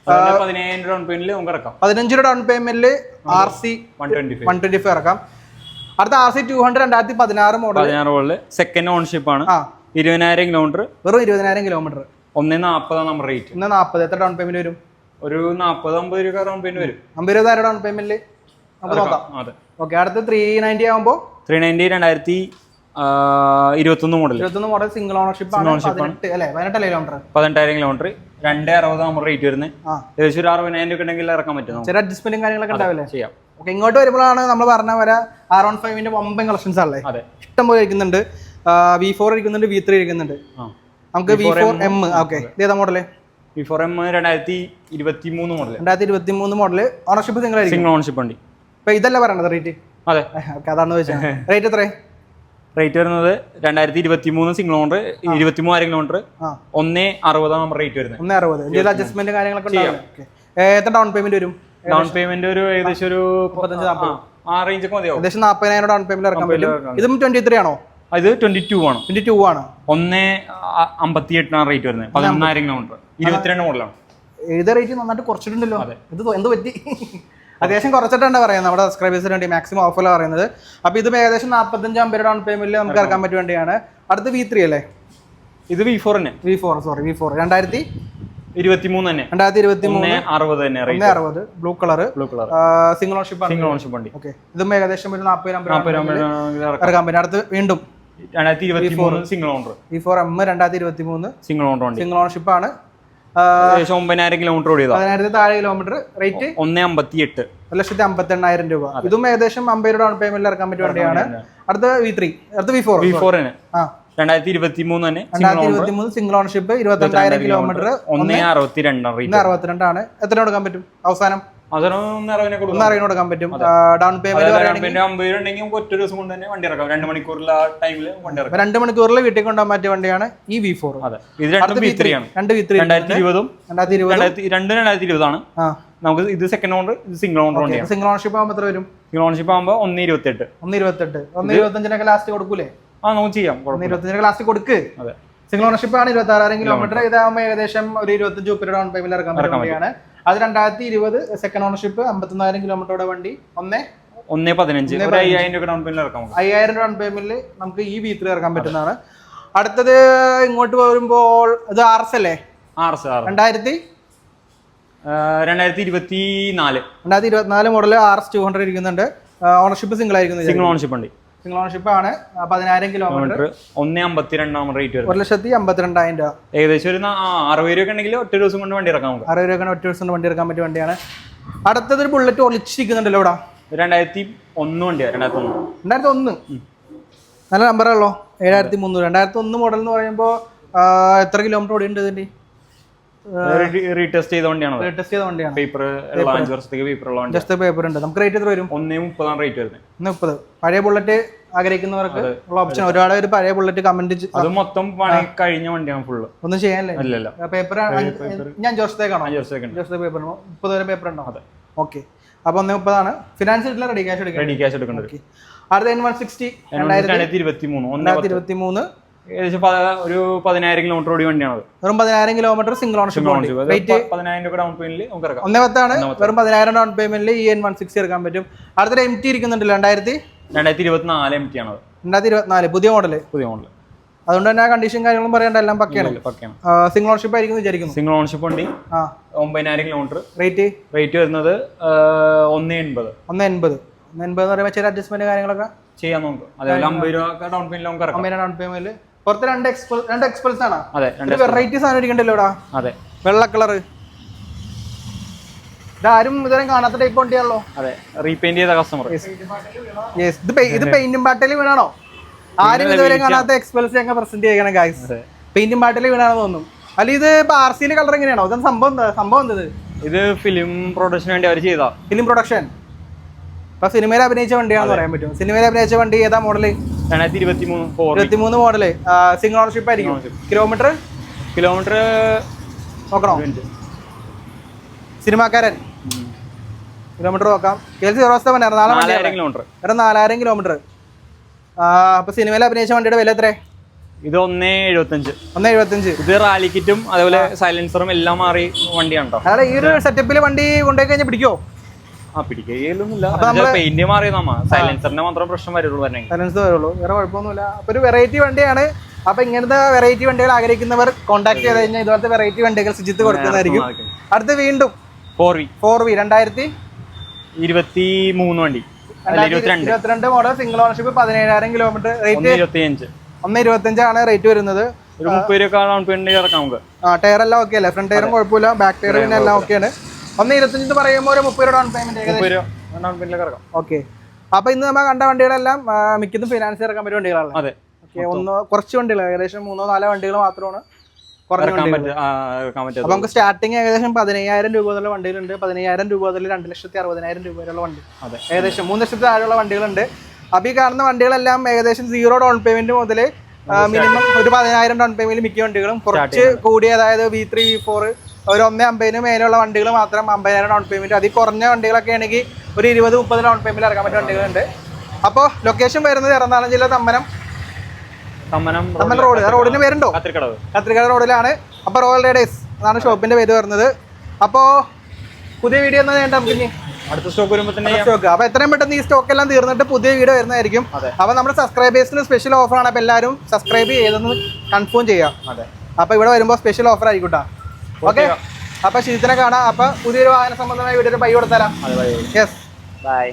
പേയ്മെന്റ് പതിനഞ്ച് രൂപ down പേയ്മെന്റിൽ R C one twenty five ഇറക്കാം അടുത്ത ആർ സി ടു ഹൺഡ്രഡ് രണ്ടായിരത്തി പതിനാറ് മോഡൽ പതിനാറ് മുകളിൽ സെക്കൻഡ് ഓൺഷിപ്പ് ആണ്. ഇരുപതിനായിരം കിലോമീറ്റർ വെറും ഇരുപതിനായിരം കിലോമീറ്റർ ഒന്നേ നാൽപ്പതാണ് നമ്മുടെ റേറ്റ് ഇന്ന് നാൽപ്പത് എത്ര ഡൗൺ പേയ്മെന്റ് വരും? ഒരു നാൽപ്പത് അമ്പത് രൂപ ഡൗൺ പേയ്മെന്റ് വരും. അമ്പത് രൂപ ഡൗൺ പേയ്മെന്റിൽ നമുക്ക് നോക്കാം. അതെ. ഓക്കെ അടുത്ത് ത്രീ നയന്റി ആകുമ്പോൾ ത്രീ നയന്റി രണ്ടായിരത്തി ഇരുപത്തൊന്ന് മോഡൽ ഇരുപത്തൊന്ന് മോഡൽ സിംഗിൾ ഓണർഷിപ്പ് ആണ്. പതിനെട്ട് അല്ലേ? പതിനെട്ടല്ലേ കിലോമീറ്റർ പതിനെട്ടായിരം കിലോമീറ്റർ രണ്ട് അറുപത് നമ്മുടെ റേറ്റ് വരുന്നത്. ഏകദേശം ഒരു അറുപതിനായിരം രൂപ ഉണ്ടെങ്കിൽ ഇറക്കാൻ പറ്റും ചില അഡ്ജസ്റ്റ്മെന്റും കാര്യങ്ങളൊക്കെ ഉണ്ടാവില്ലേ? ചെയ്യാം. ഓക്കെ ഇങ്ങോട്ട് വരുമ്പോഴാണ് നമ്മൾ പറഞ്ഞ വരെ ആർ വൺ ഫൈവിന്റെ വമ്പൻ കളക്ഷൻസ് ആണല്ലേ? ഇഷ്ടം പോലെ ഇരിക്കുന്നുണ്ട്. വി ഫോർ ഇരിക്കുന്നുണ്ട് വി ത്രീ ഇരിക്കുന്നുണ്ട്. നമുക്ക് വി ഫോർ എം ഓക്കെ ഏതാ മോഡൽ വി ഫോർ എം രണ്ടായിരത്തി ഇരുപത്തി മൂന്ന് മോഡൽ രണ്ടായിരത്തി ഇരുപത്തി മൂന്ന് മോഡൽ ഓണർഷിപ്പ് സിംഗിൾ ആയിരിക്കും. ഓണർഷിപ്പ് വണ്ടി. ഇപ്പൊ ഇതല്ല പറയണത് റേറ്റ് അതെ. ഓക്കെ അതാണ് വെച്ചാൽ റേറ്റ് എത്രേ റേറ്റ് വരുന്നത് രണ്ടായിരത്തി ഇരുപത്തി മൂന്ന് സിംഗിൾ ഓണർ ഇരുപത്തി മൂവായിരം കിലോമീറ്റർ ഒന്നേ അറുപതാണ് റേറ്റ് വരുന്നത്. ഒന്നേ അറുപത്. അഡ്ജസ്റ്റ്മെന്റ് കാര്യങ്ങളൊക്കെ എത്ര ഡൗൺ പേയ്മെന്റ് വരും? ഡൗൺ പേയ്മെന്റ് ഒരു ഏകദേശം ഒരു മുപ്പത്തഞ്ച് ആ, ആ റേഞ്ച് ഒക്കെ മതിയാവും. ഏകദേശം നാൽപ്പതിനായിരം ഡൗൺ പേയ്മെന്റ് ഇറക്കാൻ പറ്റും. ഇതും ട്വന്റി ത്രീ ആണോ ഇത് ട്വന്റി ടു ആണ്. ട്വന്റി ടു ആണ്. ഒന്ന് അമ്പത്തി എട്ടാണ് റേറ്റ് വരുന്നത്. പതിനൊന്നായിരം കിലോമീറ്റർ ഇരുപത്തിരണ്ട് മോഡലാണ് എഴുത റേറ്റ് നന്നായിട്ട് കുറച്ചിട്ടുണ്ടല്ലോ. ഇത് എന്ത് പറ്റി? അത്യാവശ്യം കുറച്ചിട്ടാണ് പറയുന്നത് നമ്മുടെ സബ്സ്ക്രൈബേഴ്സിന് വേണ്ടി മാക്സിമം ഓഫർ പറയുന്നത്. അപ്പോൾ ഇത് ഏകദേശം നാൽപ്പത്തഞ്ച് അമ്പത് ഡൗൺ പേയ്മെന്റിൽ നമുക്ക് ഇറക്കാൻ പറ്റുവേണ്ടിയാണ് അടുത്ത് വി ത്രീ അല്ലേ? ഇത് വി ഫോർ തന്നെ. V four sorry V four രണ്ടായിരത്തി ഇരുപത്തി മൂന്ന് തന്നെ. രണ്ടായിരത്തി ഇരുപത്തി മൂന്ന് അറുപത് തന്നെ ഒന്ന് റേറ്റ് അറുപത് blue colour blue colour single ownership single ownership വണ്ടി. ഓക്കെ ഇതും ഏകദേശം ഒരു നാൽപ്പത് അമ്പത് നാൽപ്പത് രൂപ ഇറക്കാം. ഇറക്കാൻ പറ്റും അടുത്ത് വീണ്ടും രണ്ടായിരത്തി ഇരുപത്തി മൂന്ന് single owner V four M രണ്ടായിരത്തി ഇരുപത്തി മൂന്ന് സിംഗിൾ ഓണർ സിംഗിൾ ഓണർഷിപ്പ് ആണ്. ഏകദേശം ഒമ്പതിനായിരം കിലോമീറ്റർ ഓടിയതാ. പതിനായിരത്തി താഴെ കിലോമീറ്റർ റേറ്റ് ഒന്നേ അമ്പത്തി എട്ട് ഒരു ലക്ഷത്തി അമ്പത്തി എണ്ണായിരം രൂപ ഇതും ഏകദേശം അമ്പത് ഡൗൺ പേയ്മെന്റ് ഇറക്കാൻ പറ്റിയ വണ്ടിയാണ്. അടുത്ത വി ത്രീ അടുത്ത വി ഫോർ വി ഫോർ ആ. രണ്ടായിരത്തി ഇരുപത്തി മൂന്ന് തന്നെ രണ്ടായിരത്തി ഇരുപത്തി മൂന്ന് സിംഗിൾ ഓണർഷിപ്പ് ഇരുപത്തിരണ്ടായിരം കിലോമീറ്റർ ഒന്നേ അറുപത്തി രണ്ടാണ് റേറ്റ് ഒന്ന് അറുപത്തിരണ്ടാണ്. എത്ര കൊടുക്കാൻ പറ്റും? അവസാനം? കൊടുക്കാൻ പറ്റും. ഡൗൺ പേയ്മെന്റ് ഒറ്റ ദിവസം കൊണ്ട് തന്നെ വണ്ടി ഇറക്കാം. രണ്ട് മണിക്കൂറിൽ ആ ടൈമിൽ വണ്ടി ഇറക്കാം. രണ്ട് മണിക്കൂറിൽ വീട്ടിൽ കൊണ്ടുപോകാൻ പറ്റിയ വണ്ടിയാണ് ഈ വി ഫോർ അതെ. ഇത് രണ്ടും വി ത്രീ ആണ്. രണ്ട് വി ത്രീ രണ്ടായിരത്തി ഇരുപതും രണ്ടായിരത്തി ഇരുപത്. രണ്ടായിരത്തി രണ്ട് രണ്ടായിരത്തി ഇരുപതാണ്. നമുക്ക് ഇത് സെക്കൻഡ് ഓണർ ഇത് സിംഗിൾ ഓണർ വണ്ടിയാണ്. സിംഗിൾ ഓണർഷിപ്പ് ആകുമ്പോൾ എത്ര വരും? സിംഗിൾ ഓണർഷിപ്പ് ആകുമ്പോൾ ഒന്ന് ഇരുപത്തെട്ട്. ഒന്ന് ഇരുപത്തെട്ട്. ഒന്ന് ഇരുപത്തഞ്ചിനൊക്കെ ലാസ്റ്റ് കൊടുക്കൂലേ? ആ നമുക്ക് ചെയ്യാം. ഇരുപത്തഞ്ചിന് ക്ലാസ് ലാസ്റ്റ് കൊടുക്ക്. അതെ. സിംഗിൾ ഓണർഷിപ്പ് ആണ് ഇരുപത്തി ആറായിരം കിലോമീറ്റർ ഇതാകുമ്പോൾ ഏകദേശം ഒരു ഇരുപത്തഞ്ച് ഉപ്പര ഡൗൺ പേയ്മെന്റ് ഇറക്കാൻ പറ്റുന്ന വണ്ടിയാണ്. അത് രണ്ടായിരത്തി ഇരുപത് സെക്കൻഡ് ഓണർഷിപ്പ് അമ്പത്തൊന്നായിരം കിലോമീറ്ററുടെ വണ്ടി. ഒന്ന് ഒന്നേ പതിനഞ്ച്. അയ്യായിരം രൂപ ഡൗൺ പേയ്മെന്റ് ഇറക്കാം അയ്യായിരം ഡൗൺ പേയ്മെന്റിൽ നമുക്ക് ഈ വീത്തിൽ ഇറക്കാൻ പറ്റുന്നതാണ്. അടുത്തത് ഇങ്ങോട്ട് വരുമ്പോൾ ഇത് ആർ എസ് അല്ലേ? ആർ എസ് രണ്ടായിരത്തി? രണ്ടായിരത്തി ഇരുപത്തി നാല് രണ്ടായിരത്തി ഇരുപത്തിനാല് model R S two hundred ഇരിക്കുന്നുണ്ട് ഓണർഷിപ്പ് സിംഗിൾ ആയിരിക്കുന്നത് സിംഗിൾ ഓണർഷിപ്പ് വണ്ടി സിംഗിൾ ഓണർഷിപ്പ് ആണ്. പതിനായിരം കിലോമീറ്റർ ഒന്ന് ഒന്നേ അമ്പത്തി റേറ്റ് വരും. ഒരു ലക്ഷത്തി അമ്പത്തിരണ്ടായിരം രൂപ. ഏകദേശം ഒരു അറുപത് രൂപ ഉണ്ടെങ്കിൽ ഒറ്റ ദിവസം കൊണ്ട് വണ്ടി ഇറക്കാം നമുക്ക് അറുപത് രൂപ ഒറ്റ ദിവസം കൊണ്ട് വണ്ടി ഇറക്കാൻ പറ്റിയ വണ്ടിയാണ്. അടുത്തത് ഒരു ബുള്ളറ്റ് ഒളിച്ചിരിക്കുന്നുണ്ടല്ലോ ഇവിടെ. രണ്ടായിരത്തി ഒന്ന് വണ്ടിയാണ് രണ്ടായിരത്തി ഒന്ന് രണ്ടായിരത്തി ഒന്ന് നല്ല നമ്പറാണല്ലോ ഏഴായിരത്തി മുന്നൂറ് രണ്ടായിരത്തി ഒന്ന് മോഡൽ എന്ന് പറയുമ്പോൾ എത്ര കിലോമീറ്റർ ഓടിയുണ്ട് ഇതിന്റെ? റീടെസ്റ്റ് ചെയ്ത വണ്ടിയാണ്? ലേറ്റസ്റ്റ് ചെയ്ത വണ്ടിയാണ്. പേപ്പർ അഞ്ച് വർഷത്തേക്ക് പേപ്പർ ഉള്ള വണ്ടി ജസ്റ്റ് പേപ്പർ ഉണ്ട്. നമുക്ക് റേറ്റ് എത്ര വരും? ഒന്നേ മുപ്പതാണ് റേറ്റ് വരുന്നത് മുപ്പത്. പഴയ ബുള്ളറ്റ് ആഗ്രഹിക്കുന്നവർക്ക് ഉള്ള ഓപ്ഷൻ ഒരുപാട് ഒരു പഴയ ബുള്ളറ്റ് കമന്റ് അത് മൊത്തം പണി കഴിഞ്ഞ വണ്ടിയാണ് ഫുള്ള് ഒന്നും ചെയ്യാനല്ലേ? അല്ലല്ല പേപ്പർ ഞാൻ അഞ്ച് വർഷത്തേക്കാണോ? അഞ്ച് വർഷത്തേക്ക് പേപ്പർ മുപ്പത് വരെ പേപ്പർ ഉണ്ടോ? അതെ. ഓക്കെ അപ്പൊ ഒന്നേ മുപ്പതാണ്. ഫിനാൻസ് കിട്ടില്ല റെഡി ക്യാഷ് എടുക്കാം റെഡി ക്യാഷ് എടുക്കേണ്ടത് ഓക്കെ അടുത്ത എൻ വൺ സിക്സ്റ്റി രണ്ടായിരത്തി ഇരുപത്തി മൂന്ന് ഏകദേശം ഒരു പതിനായിരം കിലോമീറ്റർ ഓടി വണ്ടിയാണ് വെറും പതിനായിരം കിലോമീറ്റർ സിംഗിൾ ഓണർഷിപ്പ് പതിനായിരം രൂപ ഡൗൺ പേയ്മെന്റിൽ നമുക്ക് ഇറക്കാം. ഒന്നേ പത്താണ്. വെറും പതിനായിരം ഡൗൺ പേയ്മെന്റിൽ ഇ എൻ വൺ സിക്സ് എടുക്കാൻ പറ്റും. അടുത്തൊരു എം ടി ഇരിക്കുന്നുണ്ടല്ലോ രണ്ടായിരത്തി? രണ്ടായിരത്തി ഇരുപത്തിനാല് എം ടി ആണ് രണ്ടായിരത്തി ഇരുപത്തിനാല് പുതിയ മോഡൽ പുതിയ മോഡൽ അതുകൊണ്ട് തന്നെ കണ്ടീഷൻ കാര്യങ്ങളും പറയേണ്ട എല്ലാം പക്കയാണ്. പക്കയാണ്. സിംഗിൾ ഓണർഷിപ്പ് ആയിരിക്കും വിചാരിക്കുന്നു. സിംഗിൾ ഓണർഷിപ്പ് ഉണ്ട് ഒമ്പതിനായിരം കിലോമീറ്റർ റേറ്റ് റേറ്റ് വരുന്നത് ഒന്ന് എൺപത്. ഒന്ന് എൺപത്. ഒന്ന് എൺപത് എന്ന് പറയുമ്പോൾ ചില അഡ്ജസ്റ്റ്മെന്റ് കാര്യങ്ങളൊക്കെ ചെയ്യാൻ നോക്കും. അതേപോലെ അമ്പത് രൂപ ഡൗൺ പേയ്മെന്റ് നമുക്ക് ഡൗൺ പേയ്മെന്റ് പുറത്ത് രണ്ട് എക്സ്പൾ രണ്ട് എക്സ്പൾസ് ആണ്? അതെ രണ്ട് വെറൈറ്റി സാധനം ഇരിക്കണ്ടല്ലോ ഇവിടെ. അതെ. വെള്ള കളർ ഇതാരും ഇതുവരെ കാണാത്ത ടൈപ്പ് വണ്ടിയാണല്ലോ. അതെ റീപെയിന്റ് ചെയ്ത കസ്റ്റമർ യെസ് ഇത് ഇത് പെയിന്റും പാട്ടയിൽ വീണാണോ? ആരും ഇതുവരെ കാണാത്ത എക്സ്പെൽസ് ഞങ്ങൾ പ്രസന്റ് ചെയ്യണം ഗായ്സ്. പെയിന്റും പാട്ടയിൽ വീണാണെന്ന് തോന്നുന്നു. അല്ല ഇത് ഇപ്പൊ ആർ കളർ എങ്ങനെയാണോ? ഇതെന്താ സംഭവം എന്താ സംഭവം എന്തത് ഇത്? ഫിലിം പ്രൊഡക്ഷന് വേണ്ടി അവർ ചെയ്താ. ഫിലിം പ്രൊഡക്ഷൻ ഇപ്പൊ സിനിമയിൽ അഭിനയിച്ച വണ്ടിയാണെന്ന് പറയാൻ പറ്റും. സിനിമയിൽ അഭിനയിച്ച വണ്ടി ഏതാ മോഡൽ രണ്ടായിരത്തി ഇരുപത്തി മൂന്ന് ഫോർ ഇരുപത്തിമൂന്ന് മോഡൽ സിംഗിൾ ഓണർഷിപ്പ് ആയിരിക്കും. കിലോമീറ്റർ കിലോമീറ്റർ നോക്കണോ? സിനിമാക്കാരൻ. കിലോമീറ്റർ നോക്കാം. കെ എൽ സീറോ സെവൻ നാലായിരം കിലോമീറ്റർ എടാ നാലായിരം കിലോമീറ്റർ അപ്പൊ സിനിമയിൽ അഭിനയിച്ച വണ്ടിയുടെ വില എത്ര ഇത് ഒന്നേ എഴുപത്തഞ്ച്. ഒന്നേ എഴുപത്തഞ്ച്. ഇത് റാലി കിറ്റും അതേപോലെ സൈലൻസറും എല്ലാം മാറി വണ്ടിയാണ് അതായത് ഈ ഒരു സെറ്റപ്പിൽ വണ്ടി കൊണ്ടുപോയി കഴിഞ്ഞാൽ പിടിക്കോ ആ പിടിക്കുകയൊന്നുമില്ല പെയിന്റ് മാറി നമ്മ. സൈലൻസറിന്റെ മാത്രം പ്രശ്നം വരുള്ളൂ വരണമെങ്കിൽ ബാലൻസ് വരുള്ളൂ. വേറെ കുഴപ്പമൊന്നുമില്ല. അപ്പൊ ഒരു വെറൈറ്റി വണ്ടിയാണ്. അപ്പൊ ഇങ്ങനത്തെ വെറൈറ്റി വണ്ടികൾ ആഗ്രഹിക്കുന്നവർ കോൺടാക്ട് ചെയ്ത് കഴിഞ്ഞാൽ ഇതുപോലത്തെ വെറൈറ്റി വണ്ടികൾ സുജിത്ത് കൊടുക്കുന്നതായിരിക്കും. അടുത്ത് വീണ്ടും ഫോർ വി ഫോർ വി രണ്ടായിരത്തി ഇരുപത്തി മൂന്ന് വണ്ടി ഇരുപത്തിരണ്ട്. മോഡൽ സിംഗിൾ ഓണർഷിപ്പ് പതിനേഴായിരം കിലോമീറ്റർ റേറ്റ് ഇരുപത്തി അഞ്ച് ഒന്ന് ഇരുപത്തഞ്ചാണ് റേറ്റ് വരുന്നത്. ഒരു മുപ്പത് രൂപ ഡൗൺ പേയ്മെന്റ് ഇറക്കാം നമുക്ക് ആ ടയർ എല്ലാം ഓക്കെ അല്ലേ? ഫ്രണ്ട് ടയറും കുഴപ്പമില്ല. ബാക്ക് ടയർ പിന്നെ എല്ലാം ഓക്കെയാണ് ഒന്ന് ഇരുപത്തഞ്ച് പറയുമ്പോൾ ഒരു മുപ്പത് രൂപ. ഡൗൺ പേയ്മെന്റ് ഡൗൺ പേയ്മെന്റിലേക്ക് ഇറക്കാം ഓക്കെ അപ്പൊ ഇന്ന് നമ്മൾ കണ്ട വണ്ടികളെല്ലാം മിക്കതും ഫിനാൻസ് ഇറക്കാൻ പറ്റിയ വണ്ടികളാണ് അതെ. ഒന്ന് കുറച്ച് വണ്ടികൾ ഏകദേശം മൂന്നോ നാലോ വണ്ടികൾ മാത്രമാണ് അപ്പൊ നമുക്ക് സ്റ്റാർട്ടിങ് ഏകദേശം പതിനയ്യായിരം രൂപ മുതലുള്ള വണ്ടികളുണ്ട്. പതിനയ്യായിരം രൂപ മുതൽ രണ്ട് ലക്ഷത്തി അറുപതിനായിരം രൂപ വരെയുള്ള വണ്ടി. അതെ. ഏകദേശം മൂന്ന് ലക്ഷത്തി താഴെയുള്ള വണ്ടികളുണ്ട്. അപ്പൊ ഈ കാണുന്ന വണ്ടികളെല്ലാം ഏകദേശം സീറോ ഡൗൺ പേയ്മെന്റ് മുതൽ മിനിമം ഒരു പതിനായിരം ഡൗൺ പേയ്മെന്റ് മിക്ക വണ്ടികളും. കുറച്ച് കൂടിയ അതായത് വി ത്രീ വി ഫോർ ഒരു ഒന്നേ അമ്പതിന് മേലുള്ള വണ്ടികൾ മാത്രം അമ്പതിനായിരം ഡൗൺ പേയ്മെന്റ് അതിൽ കുറഞ്ഞ വണ്ടികളൊക്കെ ആണെങ്കിൽ ഒരു ഇരുപത് മുപ്പത് ഡൗൺ പേയ്മെന്റ് ഇറക്കാൻ പറ്റിയ വണ്ടികളുണ്ട്. അപ്പോ ലൊക്കേഷൻ വരുന്നത് എറണാകുളം ജില്ല തമ്മനം. തമ്മനം റോഡ് റോഡിന്റെ റോഡിന് പേരുണ്ടോ? കത്രിക്കട റോഡിലാണ് അപ്പോൾ റോയൽ റൈഡേഴ്സ് അതാണ് ഷോപ്പിന്റെ പേര് വരുന്നത്. അപ്പോ പുതിയ വീഡിയോ എന്നാ വേണ്ട നമുക്ക് അടുത്ത സ്റ്റോക്ക് വരുമ്പോൾ തന്നെ സ്റ്റോക്ക് അപ്പോൾ എത്രയും പെട്ടെന്ന് ഈ സ്റ്റോക്ക് എല്ലാം തീർന്നിട്ട് പുതിയ വീഡിയോ വരുന്നതായിരിക്കും. അപ്പൊ അപ്പോൾ നമ്മുടെ സബ്സ്ക്രൈബേഴ്സിന് സ്പെഷ്യൽ ഓഫറാണ് അപ്പോൾ എല്ലാവരും സബ്സ്ക്രൈബ് ചെയ്തെന്ന് കൺഫേം ചെയ്യാം. അതെ. അപ്പോൾ ഇവിടെ വരുമ്പോൾ സ്പെഷ്യൽ ഓഫർ ആയിക്കോട്ടെ. ഓക്കെ. അപ്പൊ ശീതനെ കാണാം. അപ്പൊ പുതിയൊരു വാഹന സംബന്ധമായി വീഡിയോ ബൈ കൊടുത്തരാം. Yes bye